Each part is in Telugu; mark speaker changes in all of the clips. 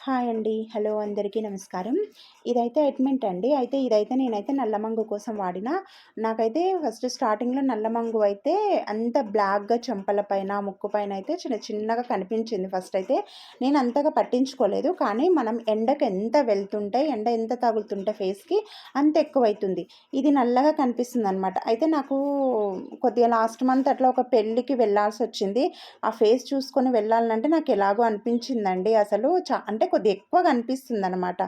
Speaker 1: హాయ్ అండి. హలో అందరికీ నమస్కారం. ఇదైతే అడ్మెంట్ అండి. అయితే ఇదైతే నేనైతే నల్లమంగు కోసం వాడిన. నాకైతే ఫస్ట్ స్టార్టింగ్లో నల్లమంగు అయితే అంత బ్లాక్గా చెంపల పైన ముక్కు పైన అయితే చిన్న చిన్నగా కనిపించింది ఫస్ట్ అయితే. నేను అంతగా పట్టించుకోలేదు. కానీ మనం ఎండకు ఎంత వెళ్తుంటే ఎండ ఎంత తగులుతుంటే ఫేస్కి అంత ఎక్కువైతుంది. ఇది నల్లగా కనిపిస్తుంది అనమాట అయితే నాకు కొద్దిగా లాస్ట్ మంత్ అట్లా ఒక పెళ్ళికి వెళ్ళాల్సి వచ్చింది. ఆ ఫేస్ చూసుకొని వెళ్ళాలంటే నాకు ఎలాగో అనిపించిందండి అసలు. చా అంటే కొద్దిగా ఎక్కువగా అనిపిస్తుంది అనమాట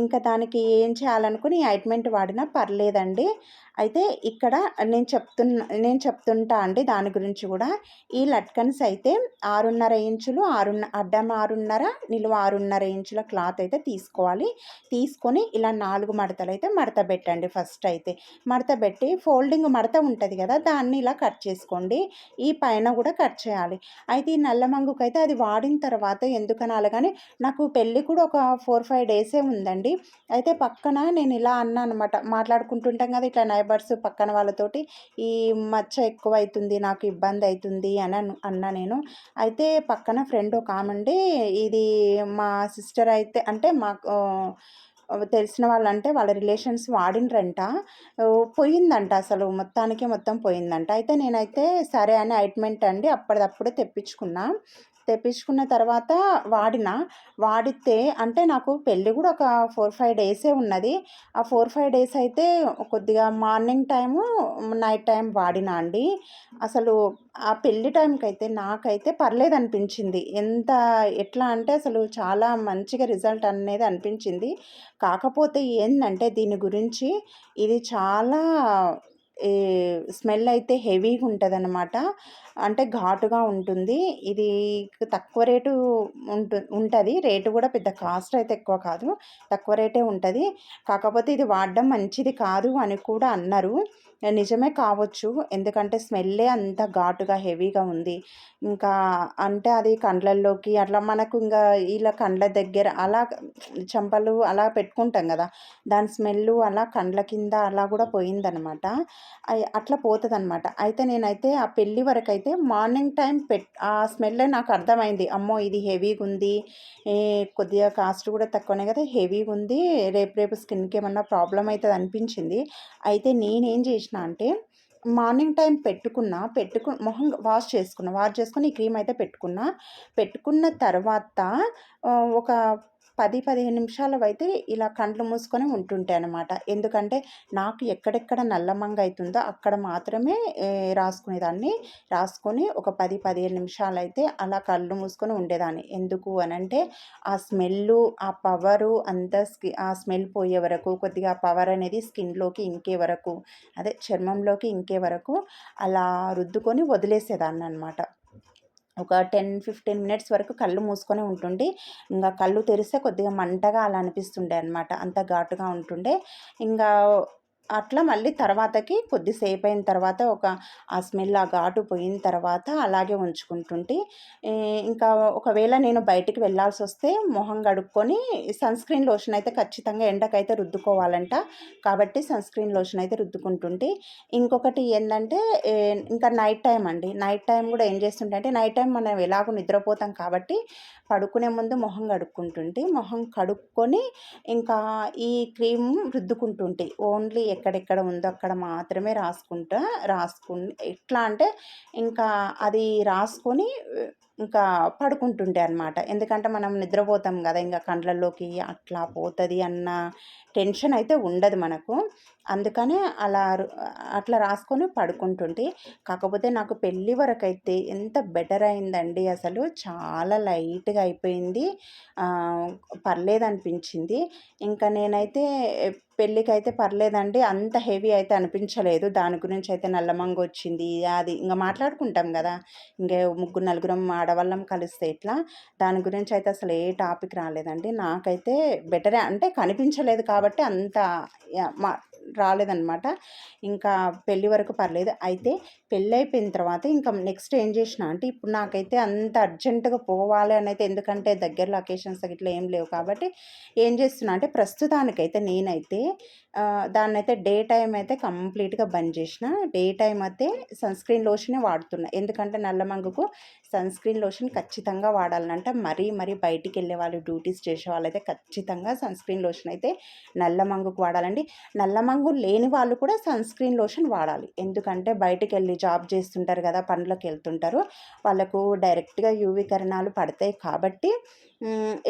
Speaker 1: ఇంకా దానికి ఏం చేయాలనుకుని ఆయింట్మెంట్ వాడినా పర్లేదండి. అయితే ఇక్కడ నేను చెప్తున్న నేను చెప్తుంటా అండి దాని గురించి కూడా. ఈ లట్కన్స్ అయితే ఆరున్నర ఇంచులు ఆరున్న అడ్డం ఆరున్నర నిలువ ఆరున్నర ఇంచుల క్లాత్ అయితే తీసుకోవాలి. తీసుకొని ఇలా నాలుగు మడతలు అయితే మడత పెట్టండి ఫస్ట్ అయితే. మడత పెట్టి ఫోల్డింగ్ మడత ఉంటుంది కదా దాన్ని ఇలా కట్ చేసుకోండి. ఈ పైన కూడా కట్ చేయాలి. అయితే ఈ నల్ల మంగుకైతే అది వాడిన తర్వాత ఎందుకనాలి కానీ నాకు పెళ్ళి కూడా ఒక ఫోర్ ఫైవ్ డేసే ఉందండి. అయితే పక్కన నేను ఇలా అన్నా అనమాట మాట్లాడుకుంటుంటాం కదా ఇట్లా నైబర్స్ పక్కన వాళ్ళతోటి. ఈ మచ్చ ఎక్కువ అవుతుంది నాకు ఇబ్బంది అవుతుంది అని అన్నా నేను. అయితే పక్కన ఫ్రెండ్ ఒక ఆమండి ఇది మా సిస్టర్ అయితే అంటే మాకు తెలిసిన వాళ్ళంటే వాళ్ళ రిలేషన్స్ వాడినరంట. పోయిందంట అసలు. మొత్తానికి మొత్తం పోయిందంట. అయితే నేనైతే సరే అని ఐట్మెంట్ అండి. అప్పటిదప్పుడే తెప్పించుకున్నా. తెప్పించుకున్న తర్వాత వాడిన వాడితే అంటే నాకు పెళ్ళి కూడా ఒక ఫోర్ ఫైవ్ డేసే ఉన్నది. ఆ ఫోర్ ఫైవ్ డేస్ అయితే కొద్దిగా మార్నింగ్ టైము నైట్ టైం వాడినా అండి. అసలు ఆ పెళ్ళి టైంకి అయితే నాకైతే పర్లేదు అనిపించింది. ఎంత ఎట్లా అంటే అసలు చాలా మంచిగా రిజల్ట్ అనేది అనిపించింది. కాకపోతే ఏంటంటే దీని గురించి ఇది చాలా ఈ స్మెల్ అయితే హెవీగా ఉంటుందన్నమాట అంటే ఘాటుగా ఉంటుంది. ఇది తక్కువ రేటు ఉంటు ఉంటుంది. రేటు కూడా పెద్ద కాస్ట్ అయితే ఎక్కువ కాదు. తక్కువ రేటే ఉంటుంది. కాకపోతే ఇది వాడడం మంచిది కాదు అని కూడా అన్నారు. నిజమే కావచ్చు. ఎందుకంటే స్మెల్లే అంత ఘాటుగా హెవీగా ఉంది. ఇంకా అంటే అది కండ్లల్లోకి అట్లా మనకు ఇంకా ఇలా కండ్ల దగ్గర అలా చెంపలు అలా పెట్టుకుంటాం కదా దాని స్మెల్ అలా కండ్ల కింద అలా కూడా పోయిందనమాట. అట్లా పోతుంది అనమాట అయితే నేనైతే ఆ పెళ్ళి వరకు అయితే అయితే మార్నింగ్ టైం పెట్ ఆ స్మెల్ నాకు అర్థమైంది. అమ్మో ఇది హెవీగా ఉంది. కొద్దిగా కాస్ట్ కూడా తక్కువనే కదా హెవీగా ఉంది. రేపు రేపు స్కిన్కి ఏమన్నా ప్రాబ్లం అవుతుంది అనిపించింది. అయితే నేనేం చేసిన అంటే మార్నింగ్ టైం పెట్టుకున్న పెట్టుకు మొహం వాష్ చేసుకున్న వాష్ చేసుకుని ఈ క్రీమ్ అయితే పెట్టుకున్న పెట్టుకున్న తర్వాత ఒక పది పదిహేను నిమిషాలు అయితే ఇలా కండ్లు మూసుకొని ఉంటుంటాయి అనమాట ఎందుకంటే నాకు ఎక్కడెక్కడ నల్లమంగ అవుతుందో అక్కడ మాత్రమే రాసుకునేదాన్ని. రాసుకొని ఒక పది పదిహేను నిమిషాలు అయితే అలా కళ్ళు మూసుకొని ఉండేదాన్ని. ఎందుకు అని అంటే ఆ స్మెల్ ఆ పవరు అంతా స్కి ఆ స్మెల్ పోయే వరకు కొద్దిగా ఆ పవర్ అనేది స్కిన్లోకి ఇంకే వరకు అదే చర్మంలోకి ఇంకే వరకు అలా రుద్దుకొని వదిలేసేదాన్ని అనమాట ఒక టెన్ ఫిఫ్టీన్ మినిట్స్ వరకు కళ్ళు మూసుకొని ఉంటుండే. ఇంకా కళ్ళు తెరిస్తే కొద్దిగా మంటగా అలా అనిపిస్తుండే అనమాట అంత ఘాటుగా ఉంటుండే. ఇంకా అట్లా మళ్ళీ తర్వాతకి కొద్దిసేపు అయిన తర్వాత ఒక ఆ స్మెల్ ఆ ఘాటు పోయిన తర్వాత అలాగే ఉంచుకుంటుంటే ఇంకా ఒకవేళ నేను బయటికి వెళ్ళాల్సి వస్తే మొహం కడుక్కొని సన్ స్క్రీన్ లోషన్ అయితే ఖచ్చితంగా ఎండకైతే రుద్దుకోవాలంట. కాబట్టి సన్ స్క్రీన్ లోషన్ అయితే రుద్దుకుంటుంటే ఇంకొకటి ఏంటంటే ఇంకా నైట్ టైం అండి. నైట్ టైం కూడా ఏం చేస్తుంటే అంటే నైట్ టైం మనం ఎలాగో నిద్రపోతాం కాబట్టి పడుకునే ముందు మొహం కడుక్కుంటుంటే మొహం కడుక్కొని ఇంకా ఈ క్రీమ్ రుద్దుకుంటుంటే ఓన్లీ ఎక్కడెక్కడ ఉందో అక్కడ మాత్రమే రాసుకుంటా రాసుకుని ఎట్లా అంటే ఇంకా అది రాసుకొని ఇంకా పడుకుంటుంటే అనమాట ఎందుకంటే మనం నిద్రపోతాం కదా ఇంకా కండ్లలోకి అట్లా పోతుంది అన్న టెన్షన్ అయితే ఉండదు మనకు. అందుకనే అలా అట్లా రాసుకొని పడుకుంటుంటే కాకపోతే నాకు పెళ్ళి వరకు అయితే ఎంత బెటర్ అయిందండి అసలు. చాలా లైట్గా అయిపోయింది. పర్లేదు అనిపించింది ఇంకా నేనైతే పెళ్ళికి అయితే పర్లేదండి. అంత హెవీ అయితే అనిపించలేదు. దాని గురించి అయితే నల్లమంగ వచ్చింది. అది ఇంకా మాట్లాడుకుంటాం కదా ఇంకా ముగ్గురు నలుగురం ఆడవాళ్ళం కలిస్తే ఇట్లా దాని గురించి అయితే అసలు ఏ టాపిక్ రాలేదండి. నాకైతే బెటరే. అంటే కనిపించలేదు కాబట్టి అంత మా రాలేదనమాట ఇంకా పెళ్ళి వరకు పర్లేదు. అయితే పెళ్ళి అయిపోయిన తర్వాత ఇంకా నెక్స్ట్ ఏం చేసిన అంటే ఇప్పుడు నాకైతే అంత అర్జెంటుగా పోవాలి అని అయితే ఎందుకంటే దగ్గరలో అకేషన్స్ ఇట్లా ఏం లేవు కాబట్టి ఏం చేస్తున్నా అంటే ప్రస్తుతానికైతే నేనైతే దాన్ని అయితే డే టైం అయితే కంప్లీట్గా బంద్ చేసిన. డే టైం అయితే సన్ స్క్రీన్ లోషనే వాడుతున్నా. ఎందుకంటే నల్లమంగుకు సన్ స్క్రీన్ లోషన్ ఖచ్చితంగా వాడాలంటే. మరీ మరీ బయటికి వెళ్ళే వాళ్ళు డ్యూటీస్ చేసే వాళ్ళైతే ఖచ్చితంగా సన్ స్క్రీన్ లోషన్ అయితే నల్లమంగుకు వాడాలండి. నల్లమంగు లేని వాళ్ళు కూడా సన్ స్క్రీన్ లోషన్ వాడాలి. ఎందుకంటే బయటకు వెళ్ళి జాబ్ చేస్తుంటారు కదా పనులకు వెళ్తుంటారు వాళ్ళకు డైరెక్ట్గా యూవీకరణాలు పడతాయి కాబట్టి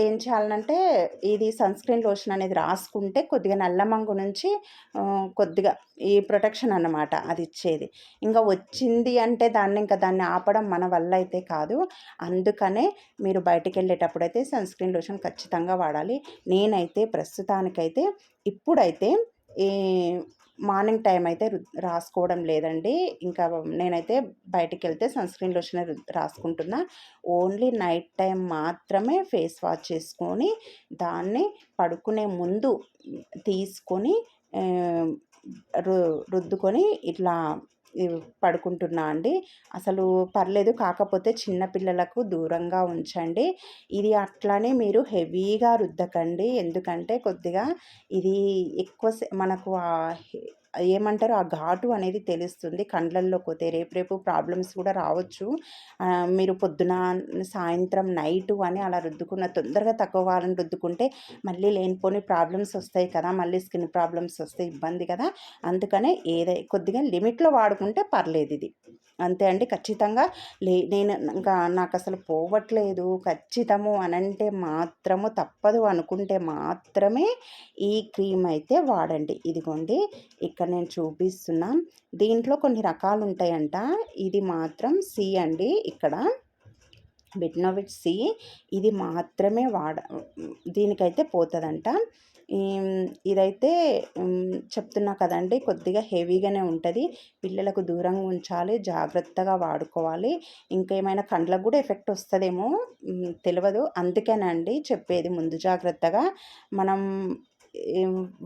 Speaker 1: ఏం చేయాలంటే ఇది సన్ స్క్రీన్ లోషన్ అనేది రాసుకుంటే కొద్దిగా నల్లమంగు నుంచి కొద్దిగా ఈ ప్రొటెక్షన్ అన్నమాట అది ఇచ్చేది. ఇంకా వచ్చింది అంటే దాన్ని ఇంకా దాన్ని ఆపడం మన వల్ల అయితే కాదు. అందుకనే మీరు బయటికి వెళ్ళేటప్పుడు అయితే సన్ స్క్రీన్ లోషన్ ఖచ్చితంగా వాడాలి. నేనైతే ప్రస్తుతానికైతే ఇప్పుడైతే ఈ మార్నింగ్ టైం అయితే రాసుకోవడం లేదండి. ఇంకా నేనైతే బయటికి వెళ్తే సన్స్క్రీన్ లోషన్ రాసుకుంటున్నా. ఓన్లీ నైట్ టైం మాత్రమే ఫేస్ వాష్ చేసుకొని దాన్ని పడుకునే ముందు తీసుకొని రు రుద్దుకొని ఇట్లా పడుకుంటున్నా అండి. అసలు పర్లేదు కాకపోతే చిన్నపిల్లలకు దూరంగా ఉంచండి. ఇది అట్లానే మీరు హెవీగా రుద్దకండి. ఎందుకంటే కొద్దిగా ఇది ఎక్కువ మనకు ఏమంటారు? ఆ ఘాటు అనేది తెలుస్తుంది కండ్లల్లో పోతే. రేపు రేపు ప్రాబ్లమ్స్ కూడా రావచ్చు. మీరు పొద్దున సాయంత్రం నైటు అని అలా రుద్దుకున్న తొందరగా తక్కువ వారం రుద్దుకుంటే మళ్ళీ లేనిపోని ప్రాబ్లమ్స్ వస్తాయి కదా. మళ్ళీ స్కిన్ ప్రాబ్లమ్స్ వస్తే ఇబ్బంది కదా. అందుకనే ఏదై కొద్దిగా లిమిట్లో వాడుకుంటే పర్లేదు ఇది. అంతే అండి. ఖచ్చితంగా లే నేను ఇంకా నాకు అసలు పోవట్లేదు. ఖచ్చితము అనంటే మాత్రము తప్పదు అనుకుంటే మాత్రమే ఈ క్రీమ్ అయితే వాడండి. ఇదిగోండి ఇక్కడ నేను చూపిస్తున్నా దీంట్లో కొన్ని రకాలు ఉంటాయంట ఇది మాత్రం సి అండి. ఇక్కడ బిట్నోవిట్ సి ఇది మాత్రమే వాడ దీనికైతే పోతుందంట. ఇదైతే చెప్తున్నా కదండి కొద్దిగా హెవీగానే ఉంటుంది. పిల్లలకు దూరంగా ఉంచాలి జాగ్రత్తగా వాడుకోవాలి. ఇంకేమైనా కండ్లకు కూడా ఎఫెక్ట్ వస్తుందేమో తెలియదు అందుకేనండి చెప్పేది ముందు జాగ్రత్తగా. మనం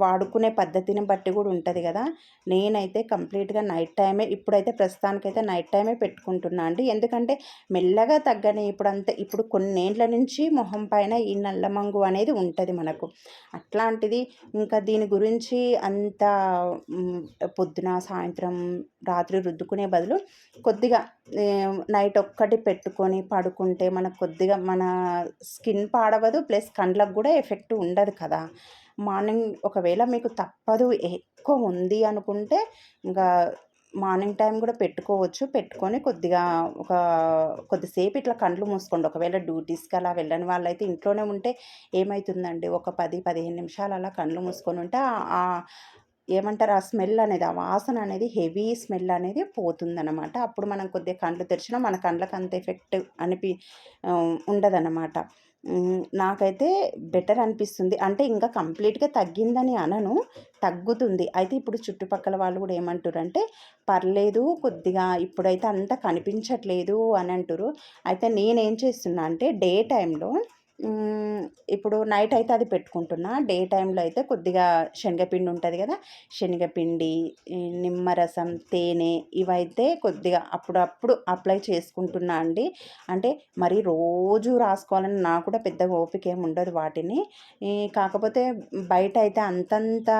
Speaker 1: వాడుకునే పద్ధతిని బట్టి కూడా ఉంటుంది కదా. నేనైతే కంప్లీట్గా నైట్ టైమే ఇప్పుడైతే ప్రస్తుతానికైతే నైట్ టైమే పెట్టుకుంటున్నా అండి. ఎందుకంటే మెల్లగా తగ్గని ఇప్పుడంతా ఇప్పుడు కొన్నేళ్ళ నుంచి మొహం పైన ఈ నల్లమంగు అనేది ఉంటుంది మనకు. అట్లాంటిది ఇంకా దీని గురించి అంత పొద్దున సాయంత్రం రాత్రి రుద్దుకునే బదులు కొద్దిగా నైట్ ఒక్కటి పెట్టుకొని పడుకుంటే మనకు కొద్దిగా మన స్కిన్ పాడవదు ప్లస్ కండ్లకు కూడా ఎఫెక్ట్ ఉండదు కదా. మార్నింగ్ ఒకవేళ మీకు తప్పదు ఎక్కువ ఉంది అనుకుంటే ఇంకా మార్నింగ్ టైం కూడా పెట్టుకోవచ్చు. పెట్టుకొని కొద్దిగా ఒక కొద్దిసేపు ఇట్లా కండ్లు మూసుకోండి. ఒకవేళ డ్యూటీస్కి అలా వెళ్ళని వాళ్ళైతే ఇంట్లోనే ఉంటే ఏమవుతుందండి ఒక పది పదిహేను నిమిషాలు అలా కండ్లు మూసుకొని ఉంటే ఏమంటారు? ఆ స్మెల్ అనేది ఆ వాసన అనేది హెవీ స్మెల్ అనేది పోతుందన్నమాట. అప్పుడు మనం కొద్దిగా కండ్లు తెరిచినా మన కండ్లకు అంత ఎఫెక్ట్ అనిపి ఉండదన్నమాట. నాకైతే బెటర్ అనిపిస్తుంది. అంటే ఇంకా కంప్లీట్గా తగ్గిందని అనను. తగ్గుతుంది. అయితే ఇప్పుడు చుట్టుపక్కల వాళ్ళు కూడా ఏమంటారు పర్లేదు కొద్దిగా ఇప్పుడైతే అంత కనిపించట్లేదు అని అంటారు అయితే నేనేం చేస్తున్నా అంటే డే టైంలో ఇప్పుడు నైట్ అయితే అది పెట్టుకుంటున్నా. డే టైంలో అయితే కొద్దిగా శనగపిండి ఉంటుంది కదా శనగపిండి నిమ్మరసం తేనె ఇవైతే కొద్దిగా అప్పుడప్పుడు అప్లై చేసుకుంటున్నా అండి. అంటే మరి రోజు రాసుకోవాలని నాకు కూడా పెద్దగా ఓపిక ఏమి ఉండదు వాటిని. కాకపోతే బయట అయితే అంతంత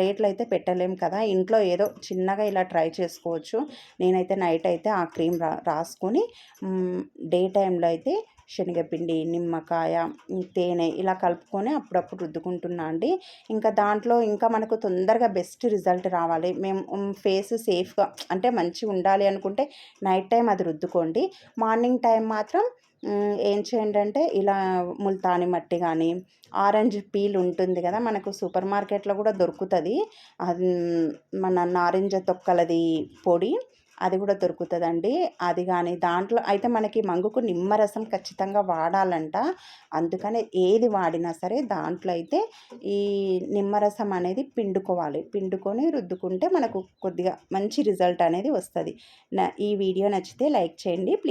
Speaker 1: రేట్లు అయితే పెట్టలేము కదా ఇంట్లో ఏదో చిన్నగా ఇలా ట్రై చేసుకోవచ్చు. నేనైతే నైట్ అయితే ఆ క్రీమ్ రా రాసుకొని డే టైంలో అయితే శనగపిండి నిమ్మకాయ తేనె ఇలా కలుపుకొని అప్పుడప్పుడు రుద్దుకుంటున్నా అండి. ఇంకా దాంట్లో ఇంకా మనకు తొందరగా బెస్ట్ రిజల్ట్ రావాలి. మేము ఫేస్ సేఫ్గా అంటే మంచిగా ఉండాలి అనుకుంటే నైట్ టైం అది రుద్దుకోండి. మార్నింగ్ టైం మాత్రం ఏం చేయండి అంటే ఇలా ముల్తాని మట్టి కానీ ఆరెంజ్ పీల్ ఉంటుంది కదా మనకు సూపర్ మార్కెట్లో కూడా దొరుకుతుంది. అది మన నారింజ తొక్కలది పొడి అది కూడా దొరుకుతుందండి. అది కానీ దాంట్లో అయితే మనకి మంగుకు నిమ్మరసం ఖచ్చితంగా వాడాలంట. అందుకని ఏది వాడినా సరే దాంట్లో అయితే ఈ నిమ్మరసం అనేది పిండుకోవాలి. పిండుకొని రుద్దుకుంటే మనకు కొద్దిగా మంచి రిజల్ట్ అనేది వస్తుంది. ఈ వీడియో నచ్చితే లైక్ చేయండి. ప్లీజ్